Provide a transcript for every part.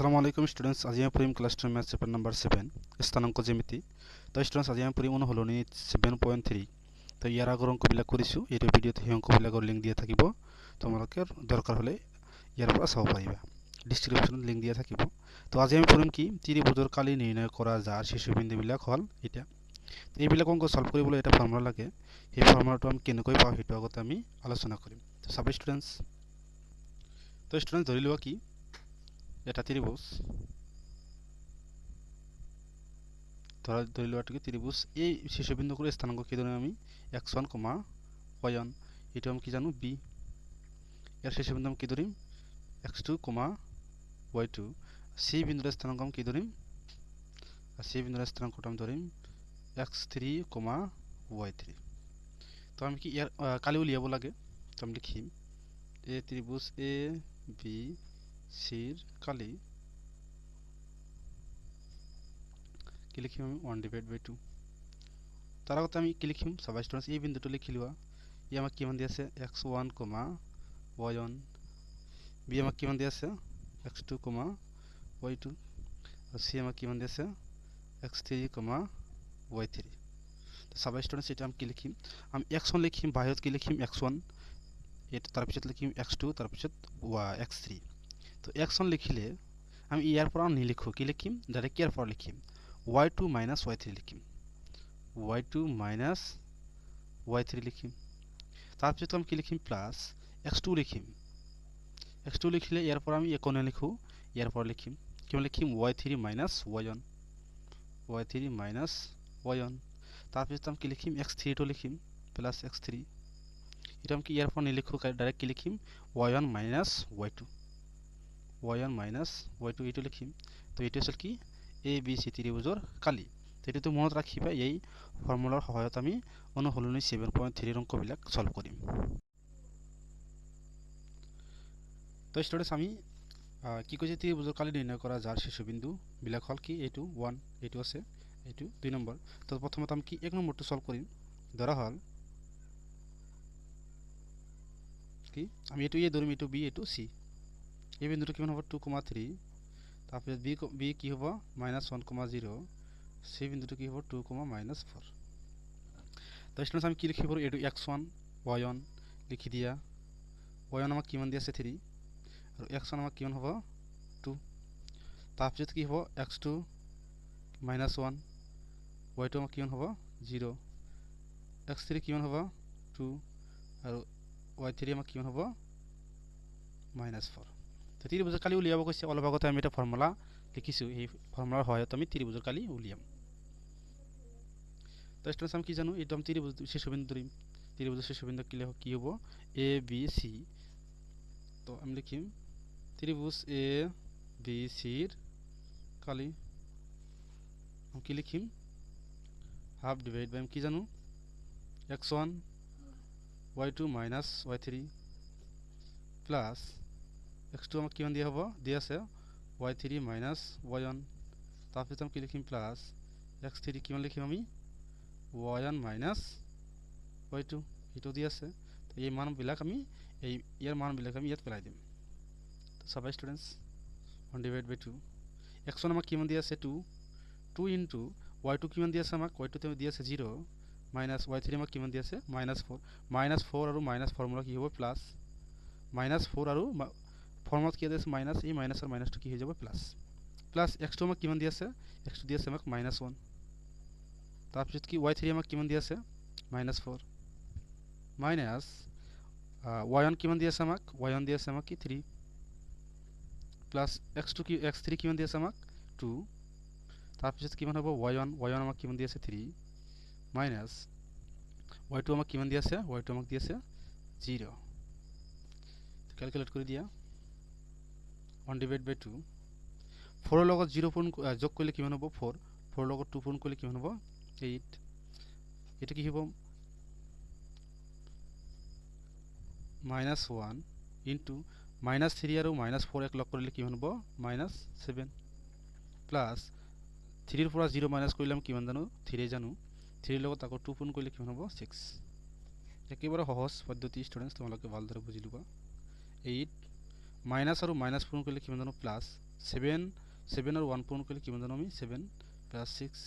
আসসালামু আলাইকুম স্টুডেন্টস আজি আমি পঢ়িম class ten math chapter number seven স্থানাংক জ্যামিতি। তো ষ্টুডেণ্টছ আজি আমি পঢ়িম অনুসলনি ছেভেন পইণ্ট থ্ৰী তো ইয়াৰ আগৰ অংকবিলাক কৰিছোঁ এইটো ভিডিঅ'ত সেই অংকবিলাকৰ লিংক দিয়া থাকিব। তোমালোকে দৰকাৰ হ'লে ইয়াৰ পৰা চাব পাৰিবা ডিছক্ৰিপশ্যনত লিংক দিয়া থাকিব। তো আজি আমি পঢ়িম কি ত্ৰিভুজৰ কালি নিৰ্ণয় কৰা যাৰ শীৰ্ষবিন্দুবিলাক হ'ল এতিয়া এইবিলাক অঙ্ক চল্ভ কৰিবলৈ এটা ফৰ্মুলা লাগে। সেই ফৰ্মুলাটো আমি কেনেকৈ পাওঁ সেইটো আগতে আমি আলোচনা কৰিম তো চাব ষ্টুডেণ্টছ তো ষ্টুডেণ্টছ ধৰি লোৱা কি এটা ত্রিভুজ। ধরা, ধরে লোৱাটোকে ত্রিভুজ। এই শীর্ষবিন্দুগুলো স্থানাঙ্ক কি ধরে আমি? এক্স ওয়ান কমা ওয়ান এটা আমি কি জানো বি এর শীর্ষবিন্দু আমি কি ধরিম x two comma y two C বিন্দুর স্থানাঙ্ক আমি কি ধরিম আর সি বিন্দুর স্থানাঙ্কটা আমি ধরিম x three comma y three তো আমি কি ইয়ার কালি উলিয়াব লাগে। তো আমি লিখিম এ ত্রিভুজ এ বি সির কালি কি লিখিম আমি ওৱান ডিভাইড বাই টু তাৰ আগতে আমি কি লিখিম চাবা ষ্টুডেণ্টছ এই বিন্দুটো লিখি লোৱা ই আমাক কিমান দি আছে x one comma y one B আমাক কিমান দি আছে x two comma y two আৰু চি আমাক কিমান দি আছে x three comma y three চাবা ষ্টুডেণ্টছ এতিয়া আমি কি লিখিম আমি এক্স ওৱান লিখিম বাহিৰত কি লিখিম এক্স ওৱান এইটো তাৰপিছত লিখিম এক্স টু তাৰপিছত ৱা এক্স থ্ৰী তো এক্স ওৱান লিখিলে আমি ইয়াৰ পৰা নিলিখোঁ কি লিখিম ডাইৰেক্ট ইয়াৰ পৰা লিখিম y two minus y three লিখিম y two minus y three লিখিম তাৰপিছত আমি কি লিখিম প্লাছ এক্স টু লিখিম এক্স টু লিখিলে ইয়াৰ পৰা আমি একো নিলিখোঁ ইয়াৰ পৰা লিখিম কিমান লিখিম y three minus y one y three minus y one তাৰপিছত আমি কি লিখিম এক্স থ্ৰীটো লিখিম প্লাছ এক্স থ্ৰী এটা আমি কি ইয়াৰ পৰা নিলিখোঁ ডাইৰেক্ট কি লিখিম y one minus y two y one minus y two এইটো লিখিম। তো এইটো আছিল কি? এ বি চি ত্ৰিভুজৰ কালি। তো এইটোতো মনত ৰাখিবা এই ফৰ্মুলাৰ সহায়ত আমি অনুসলনি ছেভেন পইণ্ট থ্ৰীৰ অংকবিলাক চল্ভ কৰিম। তো ষ্টুডেণ্টছ আমি কি কৈছে ত্ৰিভুজৰ কালি নিৰ্ণয় কৰা যাৰ শীৰ্ষবিন্দুবিলাক হ'ল কি? এইটো ওৱান এইটো আছে এইটো দুই নম্বৰ। তো প্ৰথমতে আমি কি এক নম্বৰটো চল্ভ কৰিম? ধৰা হ'ল কি? আমি এইটো এ ধৰিম এইটো বি এইটো চি এই বিন্দুটো কিমান হ'ব? টু কমা থ্ৰী তাৰপিছত বি বি কি হ'ব? Minus one comma zero' C বিন্দুটো কি হ'ব? টু কমা মাইনাছ ফ'ৰ তাৰপিছত আমি কি লিখিব পাৰোঁ এইটো এক্স ওৱান ৱাই ওৱান লিখি দিয়া। ৱাই ওৱান আমাক কিমান দি আছে? থ্ৰী আৰু এক্স ওৱান আমাক কিমান হ'ব? টু তাৰপিছত কি হ'ব? X two minus one y two আমাক কিমান হ'ব? জিৰ' এক্স থ্ৰী কিমান হ'ব? টু আৰু ৱাই থ্ৰী আমাক কিমান হ'ব? মাইনাছ ফ'ৰ তো ত্ৰিভুজৰ কালি উলিয়াব কৈছে। অলপ আগতে আমি এটা ফৰ্মুলা লিখিছোঁ, এই ফৰ্মুলাৰ সহায়ত আমি ত্ৰিভুজৰ কালি উলিয়াম। তো ষ্টুডেণ্টছ আমি কি জানো? এইটো আমি ত্ৰিভুজ শীৰ্ষবিন্দু ধৰিম। ত্ৰিভুজৰ শীৰ্ষবিন্দু কি কি হ'ব? এ বি চি তো আমি লিখিম ত্রিভুজ এ বি সির কালি আমি কি লিখিম? হাফ ডিভাইড বাই আমি কি জানো? X one y two minus y three plus x two আমাক কিমান দিয়া হ'ব? দি আছে। Y three minus y one তাৰপিছত আমি কি লিখিম? প্লাছ এক্স থ্ৰী কিমান লিখিম আমি? Y one minus y two এইটো দি আছে। তো এই মানবিলাক আমি এই ইয়াৰ মানবিলাক আমি ইয়াত পেলাই দিম। তো চাবা students one divide by two x one আমাক কিমান দি আছে? Two two into y two কিমান দি আছে আমাক? ৱাই টু দি আছে জিৰ' মাইনাছ ৱাই থ্ৰী আমাক কিমান দি আছে? মাইনাছ ফ'ৰ মাইনাছ ফ'ৰ আৰু মাইনাছ ফৰ্মুলা কি হ'ব? প্লাছ মাইনাছ ফ'ৰ আৰু ফৰ্মত কি আছে মাইনাছ এই মাইনাছ আৰু মাইনাছটো কি হৈ যাব প্লাছ প্লাছ এক্সটো আমাক কিমান দি আছে এক্সটো দি আছে আমাক মাইনাছ ওৱান তাৰপিছত কি ৱাই থ্ৰী আমাক কিমান দি আছে minus four minus y one কিমান দি আছে আমাক ৱাই ওৱান দি আছে আমাক কি থ্ৰী প্লাছ এক্স টু কি এক্স থ্ৰী কিমান দি আছে আমাক টু তাৰপিছত কিমান হ'ব ৱাই ওৱান ৱাই ওৱান আমাক কিমান দি আছে থ্ৰী মাইনাছ ৱাই টু আমাক কিমান দি আছে ৱাই টু আমাক দি আছে জিৰ' কেলকুলেট কৰি দিয়া ওৱান ডিভাইড বাই টু ফ'ৰৰ লগত জিৰ' পূৰণ যোগ কৰিলে কিমান হ'ব ফ'ৰ ফ'ৰৰ লগত টু পূৰণ কৰিলে কিমান হ'ব এইট এইটো কি হ'ব minus one into minus three আৰু মাইনাছ ফ'ৰ এক লগ কৰিলে কিমান হ'ব মাইনাছ ছেভেন প্লাছ থ্ৰীৰ পৰা জিৰ' মাইনাছ কৰিলে আমি কিমান জানো? থ্ৰী জানো? থ্ৰীৰ লগত আকৌ টু পূৰণ কৰিলে কিমান হ'ব ছিক্স একেবাৰে সহজ পদ্ধতি ষ্টুডেণ্টছ তোমালোকে ভালদৰে বুজি ল'বা এইট মাইনাছ আৰু মাইনাছ পূৰণ কৰিলে কিমান জানো? প্লাছ ছেভেন ছেভেন আৰু ওৱান পূৰণ কৰিলে কিমান জানো আমি? Seven plus six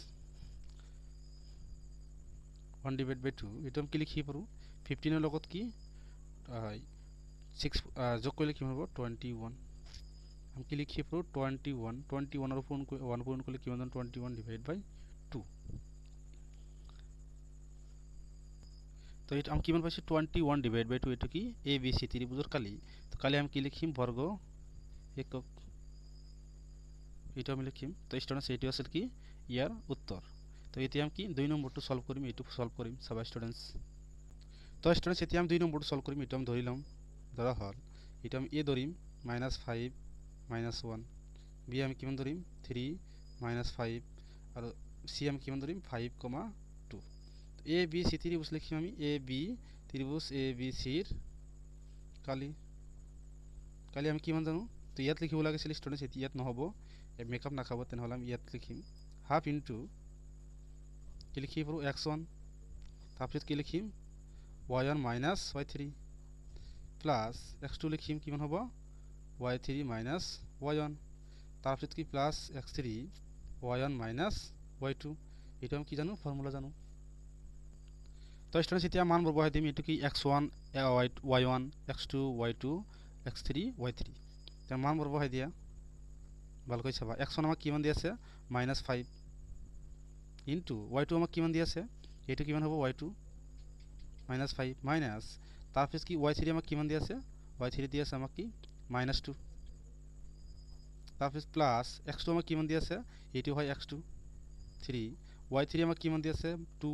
one divide by two এইটো আমি কি লিখিব পাৰোঁ ফিফটিনৰ লগত কি? ছিক্স যোগ কৰিলে কিমান হ'ব টুৱেণ্টি ওৱান আমি কি লিখিব পাৰোঁ টুৱেণ্টি ওৱান টুৱেণ্টি ওৱান আৰু পূৰণ ওৱান পূৰণ কৰিলে কিমান জানো? Twenty one divide by two তো এটা আমি কিমান পাইছি? Twenty one divide by two এটা কি? এ বি সি ত্রিভুজের কালি। তো কালি আমি কি লিখিম বর্গ একক। এটা আমি লিখিম তো স্টুডেন্টস এটি আসলে কি? ইয়ার উত্তর। তো এটি আমি কি? দুই নম্বরটু সলভ করিম এইটুকু সলভ করিম সবাই স্টুডেন্টস তো স্টুডেন্টস এটি আমি দুই নম্বরটু সলভ করিম, এটা আমি ধরিলাম। ধরা হল। এটা আমি A ধরিম minus five minus one B আমি কিমান ধরিম? থ্রি মাইনাস ফাইভ আর সি আমি কিমান ধরিম? ফাইভ কমা ত্ৰিভুজ লিখিম আমি এ বি ত্ৰিভুজ এ বি চিৰ কালি কালি আমি কিমান জানো তো ইয়াত লিখিব লাগিছিল ষ্টুডেণ্টছ এতিয়া ইয়াত নহ'ব মেকআপ নাখাব তেনেহ'লে আমি ইয়াত লিখিম হাফ ইনটু কি লিখিব পাৰোঁ এক্স ওৱান তাৰপিছত কি লিখিম y one minus y three plus x two লিখিম কিমান হ'ব y three minus y one তাৰপিছত কি plus x three y one minus y two এইটো আমি কি জানো ফৰ্মুলা জানো তো ষ্টুডেণ্টছ এতিয়া মানবোৰ বহাই দিম। এইটো কি x one y y one, x two, y two, x three, y three. এতিয়া মানবোৰ বহাই দিয়া। ভালকৈ চাবা। এক্স ওৱান আমাক কিমান দি আছে? Minus five into y two আমাক কিমান দি আছে? এইটো কিমান হ'ব? Y two minus five minus. তাৰপিছত কি ৱাই থ্ৰী আমাক কিমান দি আছে? ৱাই থ্ৰী দি আছে আমাক কি? Minus two. তাৰপিছত প্লাছ এক্স টু আমাক কিমান দি আছে? এইটো হয় x two three. Y three আমাক কিমান দি আছে? টু।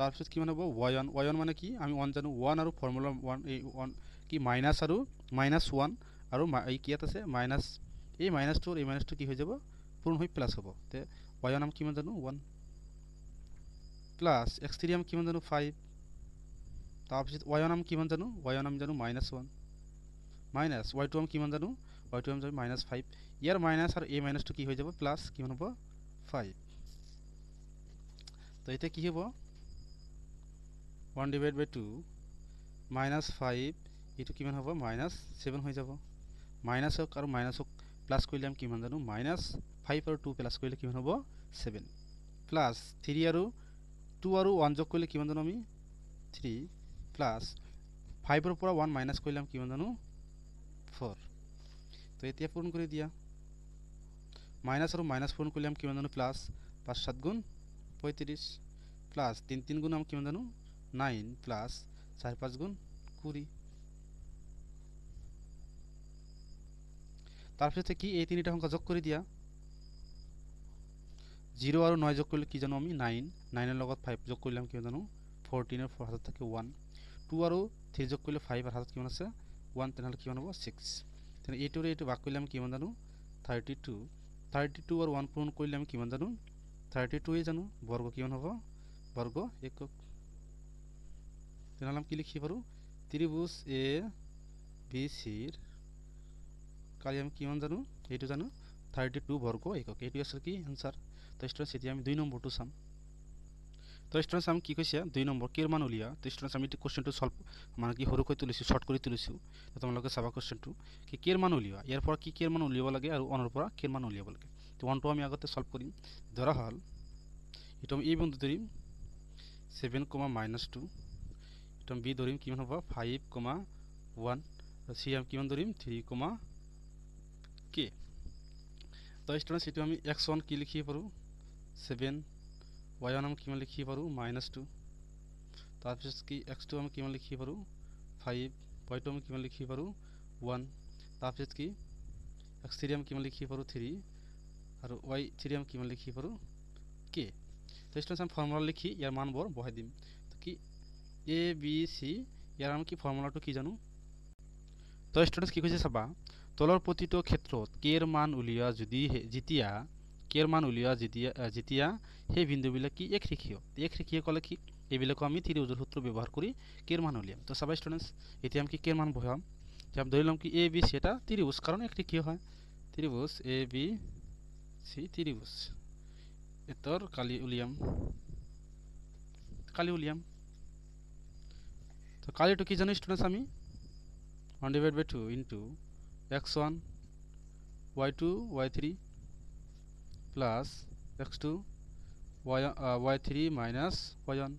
তাৰপিছত কিমান হ'ব? ৱাই ওৱান ৱাই ওৱান মানে কি? আমি ওৱান জানো। ওৱান আৰু ফৰ্মুলা ওৱান এই ওৱান কি মাইনাছ আৰু মাইনাছ ওৱান আৰু এই কি ইয়াত আছে? মাইনাছ এই মাইনাছটো এই মাইনাছটো কি হৈ যাব? পূৰণ হৈ প্লাছ হ'ব। তে ওৱান আমি কিমান জানো? ওৱান প্লাছ এক্স থ্ৰী আমি কিমান জানো? ফাইভ তাৰপিছত ৱাই ওৱান আমি কিমান জানো? ৱাই ওৱান আমি জানো minus one minus y two আমি কিমান জানো? ৱাই টু আমি জানো মাইনাছ ফাইভ ইয়াৰ মাইনাছ আৰু এই মাইনাছটো কি হৈ যাব? প্লাছ কিমান হ'ব? ফাইভ তো এতিয়া কি হ'ব? One divide by two minus five এইটো কিমান হ'ব? মাইনাছ ছেভেন হৈ যাব। মাইনাছক আৰু মাইনাছক প্লাছ কৰিলে আমি কিমান জানো? মাইনাছ ফাইভ আৰু টু প্লাছ কৰিলে কিমান হ'ব? ছেভেন প্লাছ থ্ৰী আৰু টু আৰু ওৱান যোগ কৰিলে কিমান জানো আমি? থ্ৰী প্লাছ ফাইভৰ পৰা ওৱান মাইনাছ কৰিলে আমি কিমান জানো? ফ'ৰ তো এতিয়া পূৰণ কৰি দিয়া। মাইনাছ আৰু মাইনাছ পূৰণ কৰিলে আমি কিমান জানো? প্লাছ পাঁচ সাত গুণ পঁয়ত্ৰিছ প্লাছ তিন তিন গুণ আমি কিমান জানো? নাইন প্লাছ চাৰি পাঁচ গুণ কুড়ি। তাৰপিছতে কি এই তিনিটা সংখ্যা যোগ কৰি দিয়া? জিৰ' আৰু নয় যোগ কৰিলে কি জানো আমি? নাইন নাইনৰ লগত ফাইভ যোগ কৰিলে আমি কিমান জানো? ফ'ৰটিনৰ ফ'ৰ হাতত থাকে ওৱান টু আৰু থ্ৰী যোগ কৰিলে ফাইভ আৰু হাতত কিমান আছে? ওৱান তেনেহ'লে কিমান হ'ব? ছিক্স তেনে এইটোৰে এইটো ভাগ কৰিলে আমি কিমান জানো? থাৰ্টি টু থাৰ্টি টু আৰু ওৱান পূৰণ কৰিলে আমি কিমান জানো? থাৰ্টি টুৱে জানো? বৰ্গ কিমান হ'ব? বৰ্গ একক। তেনেহ'লে আমি কি লিখিব পাৰোঁ? ত্ৰিভুজ এ বি চিৰ কালি আমি কিমান জানো? এইটো জানো? থাৰ্টি টু বৰ্গ একক। এইটো আছিল কি? এনচাৰ তো ষ্টুডেণ্টছ এতিয়া আমি দুই নম্বৰটো চাম। তো ষ্টুডেণ্টছ আমি কি কৈছে? দুই নম্বৰ কেৰ মান উলিয়া? তো ষ্টুডেণ্টছ আমি কুৱেশ্যনটো চল্ভ মানে কি সৰুকৈ তুলিছোঁ শ্বৰ্ট কৰি তুলিছোঁ। তো তোমালোকে চাবা কুৱেশ্যনটো কি কেৰ মান উলিওৱা? ইয়াৰ পৰা কি কেৰ মান উলিয়াব লাগে আৰু ওৱানৰ পৰা কেৰ মান উলিয়াব লাগে? তো ওৱানটো আমি আগতে চল্ভ কৰিম। ধৰা হ'ল এইটো আমি এই বিন্দু ধৰিম ছেভেন কমা মাইনাছ টু আমি বি ধৰিম কিমান হ'ব ফাইভ কমা ওৱান আৰু চি আমি কিমান ধৰিম থ্ৰী কমা কে তো ষ্টুডেণ্টছ এইটো আমি এক্স ওৱান কি লিখিব পাৰোঁ ছেভেন ৱাই ওৱান আমি কিমান লিখিব পাৰোঁ মাইনাছ টু তাৰপিছত কি এক্স টু আমি কিমান লিখিব পাৰোঁ ফাইভ ৱাই টু আমি কিমান লিখিব পাৰোঁ ওৱান তাৰপিছত কি এক্স থ্ৰী আমি কিমান লিখিব পাৰোঁ থ্ৰী আৰু ৱাই থ্ৰী আমি কিমান লিখিব পাৰোঁ কে তো ষ্টুডেণ্টছ আমি ফৰ্মুলা লিখি ইয়াৰ মানবোৰ বহাই দিম তো কি এ বি চি ইয়াৰ আমি কি ফৰ্মুলাটো কি জানো তো ষ্টুডেণ্টছ কি কৈছে চাবা তলৰ প্ৰতিটো ক্ষেত্ৰত কেৰ মান উলিওৱা যদি যেতিয়া কেৰ মান উলিওৱা যেতিয়া যেতিয়া সেই বিন্দুবিলাক কি এক ৰেখীয় এক ৰেখীয় ক'লে কি এইবিলাকো আমি ত্ৰিভুজৰ সূত্ৰ ব্যৱহাৰ কৰি কেৰ মান উলিয়াম তো চাবা ষ্টুডেণ্টছ এতিয়া আমি কি কেৰ মান বহাম এতিয়া ধৰি ল'ম কি এ বি চি এটা ত্ৰিভুজ কাৰণ এক ৰেখীয় হয় ত্ৰিভুজ এ বি চি ত্ৰিভুজ এতৰ কালি উলিয়াম কালি উলিয়াম তো কালিটো কি জানো ষ্টুডেণ্টছ আমি one divide by two into x one y two y three plus x two y y three minus y one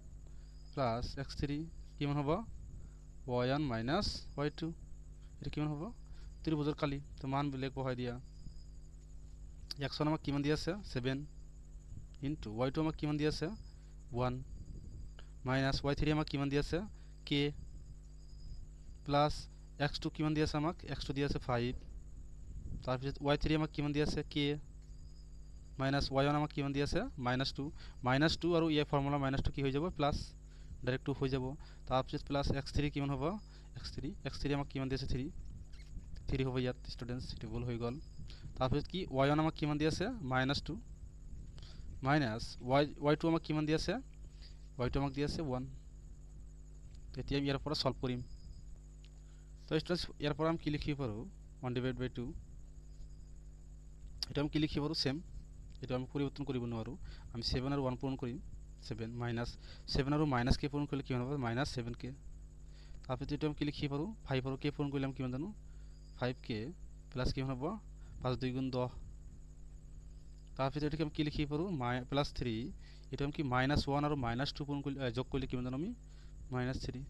plus x three কিমান হ'ব? Y one minus y two এইটো কিমান হ'ব? ত্ৰিভুজৰ কালি, তো মানবিলাক বহাই দিয়া। এক্স ওৱান আমাক কিমান দি আছে? ছেভেন ইনটু ওৱাই টু আমাক কিমান দি আছে? ওৱান মাইনাছ ওৱাই থ্ৰী আমাক কিমান দি আছে? কে প্লাছ এক্স টু কিমান দি আছে আমাক? এক্স টু দি আছে ফাইভ তাৰপিছত ওৱাই থ্ৰী আমাক কিমান দি আছে কে। মাইনাছ ওৱাই ওৱান আমাক কিমান দি আছে মাইনাছ টু। মাইনাছ টু আৰু ইয়াৰ ফৰ্মুলা মাইনাছ টু কি হৈ যাব? প্লাছ ডাইৰেক্ট টু হৈ যাব। তাৰপিছত প্লাছ এক্স থ্ৰী কিমান হ'ব? X three. এক্স থ্ৰী আমাক কিমান দি আছে থ্ৰী। থ্ৰী হ'ব ইয়াত ষ্টুডেণ্টছ সেইটো ভুল হৈ গ'ল। তাৰপিছত কি? ওৱাই ওৱান আমাক কিমান দি আছে minus two. Minus y y two আমাক কিমান দি আছে ওৱাই টু আমাক দি আছে ওৱান। এতিয়া আমি পৰা ছল্ভ কৰিম। তো ইয়াৰ পৰা আমি কি লিখিব পাৰোঁ? ওৱান ডিভাইড বাই টু এইটো আমি কি লিখিব পাৰোঁ? ছেম এইটো আমি পৰিৱৰ্তন কৰিব নোৱাৰোঁ। আমি ছেভেন আৰু ওৱান পূৰণ কৰিম। ছেভেন মাইনাছ ছেভেন আৰু মাইনাছ কে পূৰণ কৰিলে কিমান হ'ব? Minus seven k. তাৰপিছত এইটো আমি কি লিখিব পাৰোঁ? ফাইভ আৰু কে পূৰণ কৰিলে আমি কিমান জানো? ফাইভ কে প্লাছ কিমান হ'ব? পাঁচ দুই গুণ দহ। তাৰপিছত এইটোকে আমি কি লিখিব পাৰোঁ? মাই প্লাছ থ্ৰী এইটো আমি কি মাইনাছ ওৱান আৰু মাইনাছ টু পূৰণ কৰিলে যোগ কৰিলে কিমান জানো আমি? মাইনাছ থ্ৰী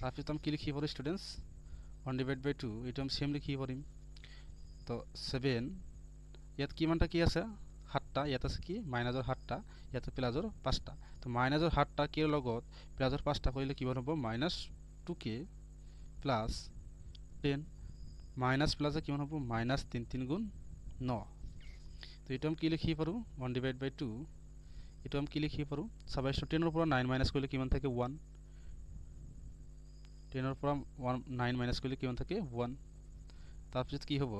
তাৰপিছত আমি কি লিখিব পাৰোঁ students one divide by two এইটো আমি ছেম লিখিব পাৰিম তো ছেভেন ইয়াত কিমানটা কি আছে? সাতটা ইয়াত আছে কি? মাইনাছৰ সাতটা ইয়াত প্লাজৰ পাঁচটা। তো মাইনাছৰ সাতটা কেৰ লগত প্লাজৰ পাঁচটা কৰিলে কিমান হ'ব minus two k plus ten minus প্লাছে কিমান হ'ব মাইনাছ তিন তিনি গুণ ন। তো এইটো আমি কি লিখিব পাৰোঁ? ওৱান ডিভাইড বাই টু এইটো আমি কি লিখিব পাৰোঁ? চাবাইছোঁ টেনৰ পৰা নাইন মাইনাছ কৰিলে কিমান থাকে? ওৱান টেনৰ পৰা ওৱান নাইন মাইনাছ কৰিলে কিমান থাকে? ওৱান। তাৰপিছত কি হ'ব?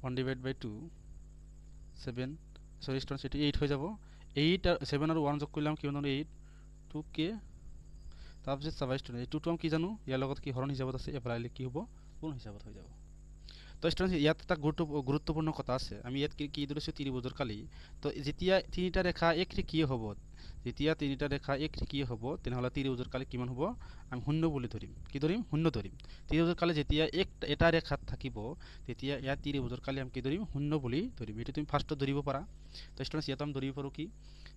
One divide by two seven. Sorry stone এইটো এইট হৈ যাব। এইট আৰু ছেভেন আৰু ওৱান যোগ কৰিলে আমি কিমান এইট। টু কে। তাৰপিছত চাবা ষ্টুডেণ্ট এই টুটো আমি কি জানো? ইয়াৰ লগত কি হৰণ হিচাপত আছে? এপ্লাই কি হ'ব? পূৰ্ণ হিচাপত হৈ যাব? তো ষ্টুডেণ্ট ইয়াত এটা গুৰুত্ব গুৰুত্বপূৰ্ণ কথা আছে। আমি ইয়াত কি কি ধৰিছোঁ ত্ৰিভুজৰ কালি। তো যেতিয়া তিনিটা ৰেখা এক ৰেখীয় হ'ব যেতিয়া তিনিটা ৰেখা এক ৰেখীয় হ'ব তেনেহ'লে ত্ৰিভুজৰ কালি কিমান হ'ব? আমি শূন্য বুলি ধৰিম। কি ধৰিম? শূন্য ধৰিম। ত্ৰিভুজৰ কালি যেতিয়া এক এটা ৰেখাত থাকিব তেতিয়া ইয়াত ত্ৰিভুজৰ কালি আমি কি ধৰিম? শূন্য বুলি ধৰিম। এইটো তুমি ফাৰ্ষ্টত ধৰিব পাৰা। তো ষ্টুডেণ্টছ ইয়াত আমি ধৰিব পাৰোঁ কি?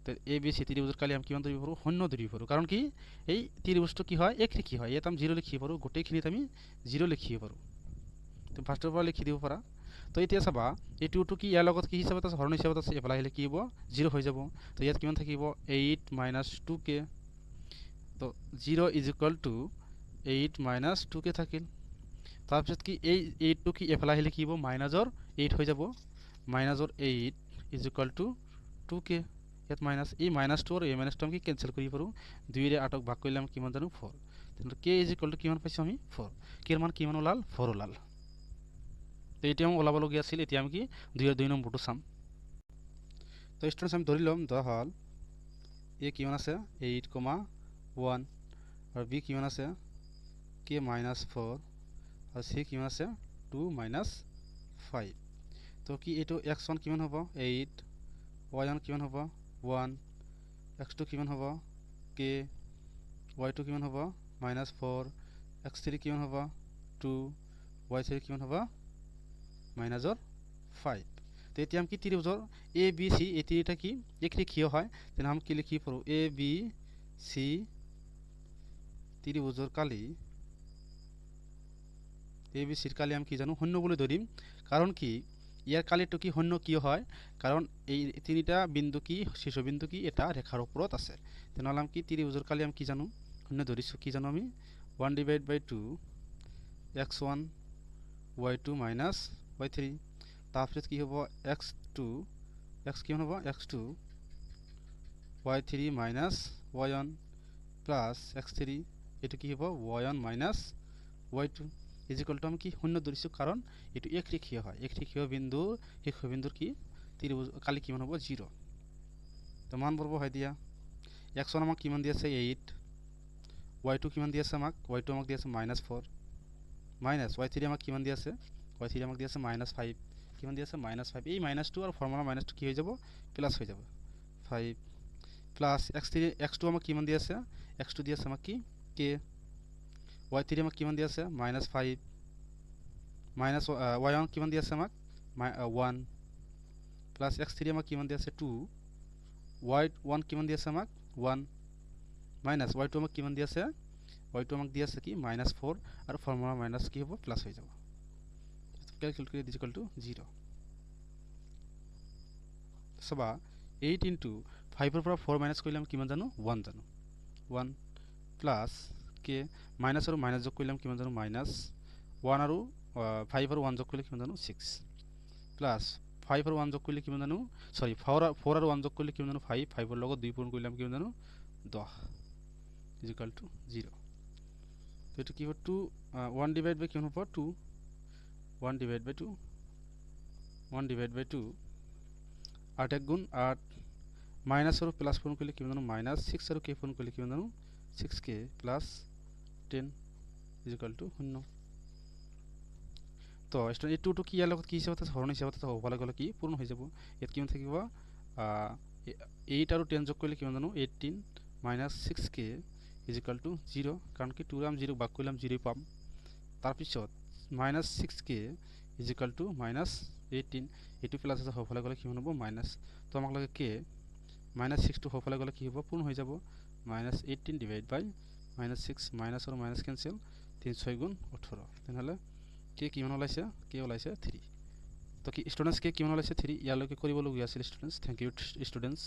তো এ বি চি ত্ৰিভুজৰ কালি আমি কিমান ধৰিব পাৰোঁ? শূন্য ধৰিব পাৰোঁ। কাৰণ কি এই ত্ৰিভুজটো কি হয়? এক ৰেখী হয়। ইয়াত আমি জিৰ' লিখিব পাৰোঁ। গোটেইখিনিত আমি জিৰ' লিখিব পাৰোঁ। তুমি ফাৰ্ষ্টৰ পৰা লিখি দিব পাৰা। তো এতিয়া চাবা এই টুটো কি ইয়াৰ লগত কি হিচাপত আছে? হৰণ হিচাপত আছে। এফালে আহিলে কি হ'ব? জিৰ' হৈ যাব। তো ইয়াত কিমান থাকিব? এইট মাইনাছ টু কে তো zero' is equal to eight minus two k থাকিল। তাৰপিছত কি এই এইটটো কি এফালে আহিলে কি হ'ব? মাইনাছৰ এইট হৈ যাব। মাইনাছৰ eight is equal to two k ইয়াত মাইনাছ এই মাইনাছটো আৰু এই মাইনাছটো আমি কেঞ্চেল কৰিব পাৰোঁ। দুইৰে আঠক ভাগ কৰিলে আমি কিমান জানো? Four k is equal to কিমান পাইছোঁ আমি? ফ'ৰ কেৰ মান কিমান ওলাল? ফ'ৰ ওলাল। তো এতিয়া আমি ওলাবলগীয়া আছিল এতিয়া আমি কি দুই দুই নম্বৰটো চাম। তো ষ্টুডেণ্টছ আমি ধৰি ল'ম ধৰা হ'ল। এ কিমান আছে? এইট কমা ওৱান আৰু বি কিমান আছে? কে মাইনাছ ফ'ৰ আৰু চি কিমান আছে? টু মাইনাছ ফাইভ তো কি এইটো এক্স ওৱান কিমান হ'ব? এইট ৱাই ওৱান কিমান হ'ব? ওৱান এক্স টু কিমান হ'ব? কে ৱাই টু কিমান হ'ব? মাইনাছ ফ'ৰ এক্স থ্ৰী কিমান হ'ব? টু ৱাই থ্ৰী কিমান হ'ব? মাইনাছৰ ফাইভ তো এতিয়া আমি কি এ বি চি এই তিনিটা কি? এক ৰেখীয় হয়। তেনেহ'লে আমি কি লিখিব পাৰোঁ এ বি চি ত্ৰিভুজৰ কালি। এ বি চিৰ কালি আমি কি জানো? শূন্য বুলি ধৰিম। কাৰণ কি, ইয়াৰ কালিটো কি শূন্য কিয় হয়? কাৰণ এই তিনিটা বিন্দু কি শীৰ্ষবিন্দু কি, এটা ৰেখাৰ ওপৰত আছে। তেনেহ'লে আমি কি ত্ৰিভুজৰ কালি আমি কি জানো? শূন্য ধৰিছোঁ। কি জানো আমি? One divide by two x one y two minus y three তাৰপিছত কি হ'ব এক্স টু এক্স কিমান হ'ব x two y three minus y one plus x three এইটো কি হ'ব y one minus y two ইজিকলটো আমি কি শূন্য ধৰিছোঁ কাৰণ এইটো এক ৰেখীয় হয় এক ৰেখীয় বিন্দু শীৰ্ষবিন্দুৰ কি ত্ৰিভুজ কালি কিমান হ'ব জিৰ' তো মানবোৰ বহাই দিয়া এক্স ওৱান আমাক কিমান দি আছে এইট ৱাই টু কিমান দি আছে আমাক ৱাই টু আমাক দি আছে minus four minus y three আমাক কিমান দি আছে ৱাই থ্ৰী আমাক দি আছে মাইনাছ ফাইভ কিমান দি আছে মাইনাছ ফাইভ এই মাইনাছটো আৰু ফৰ্মুলা মাইনাছটো কি হৈ যাব প্লাছ হৈ যাব five plus x three x two আমাক কিমান দি আছে এক্স টু দি আছে আমাক কি কে ৱাই থ্ৰী আমাক কিমান দি আছে minus five minus y one কিমান দি আছে আমাক ওৱান প্লাছ এক্স থ্ৰী আমাক কিমান দি আছে টু ৱাই ওৱান কিমান দি আছে আমাক ওৱান মাইনাছ ৱাই টু আমাক কিমান দি আছে ৱাই টু আমাক দি আছে কি মাইনাছ ফ'ৰ আৰু ফৰ্মুলা মাইনাছ কি হ'ব প্লাছ হৈ যাব কেলকুলেট কৰি ইজ ইকুৱেল টু জিৰ' চাবা এইট ইনটু ফাইভৰ পৰা ফ'ৰ মাইনাছ কৰিলে আমি কিমান জানো? ওৱান জানো। ওৱান প্লাছ কে মাইনাছ আৰু মাইনাছ যোগ কৰিলে আমি কিমান জানো? মাইনাছ ওৱান আৰু ফাইভ আৰু ওৱান যোগ কৰিলে কিমান জানো? ছিক্স প্লাছ ফাইভ আৰু ওৱান যোগ কৰিলে কিমান জানো? চৰি ফ'ৰ ফ'ৰ আৰু ওৱান যোগ কৰিলে কিমান জানো? ফাইভ ফাইভৰ লগত দুই পূৰণ কৰিলে আমি কিমান জানো? দহ। ইজিকেল টু জিৰ' তো এইটো কি হ'ব? টু ওৱান ডিভাইড বাই কিমান হ'ব? Two one divide by two one divide by two আঠ এক গুণ আঠ মাইনাছ আৰু প্লাছ পূৰণ কৰিলে কিমান জানো? মাইনাছ ছিক্স আৰু কে পূৰণ কৰিলে কিমান জানো? Six k plus ten is equal to শূন্য। তো ষ্টুডেণ্ট এইটোতো কি ইয়াৰ লগত কি হিচাপত আছে হৰণ হিচাপত আছে হ'বলৈ গ'লে কি? পূৰণ হৈ যাব। ইয়াত কিমান থাকিব? এইট আৰু টেন যোগ কৰিলে কিমান জানো? Eighteen minus six k is equal to zero' কাৰণ কি টুৰাম জিৰ' বাক কৰিলে আমি জিৰ' পাম। তাৰপিছত minus six k is equal to minus eighteen এইটো প্লাছ আছে সৌফালে গ'লে কিমান হ'ব মাইনাছ তো আমাক লাগে কে মাইনাছ ছিক্সটো সৌফালে গ'লে কি হ'ব? পূৰ্ণ হৈ যাব। Minus eighteen divide by minus six minus আৰু মাইনাছ কেঞ্চেল তিনি ছয় গুণ ওঠৰ তেনেহ'লে কে কিমান ওলাইছে কে ওলাইছে থ্ৰী তো কি ষ্টুডেণ্টছ কে কিমান ওলাইছে থ্ৰী ইয়ালৈকে কৰিবলগীয়া আছিল ষ্টুডেণ্টছ থেংক ইউ ষ্টুডেণ্টছ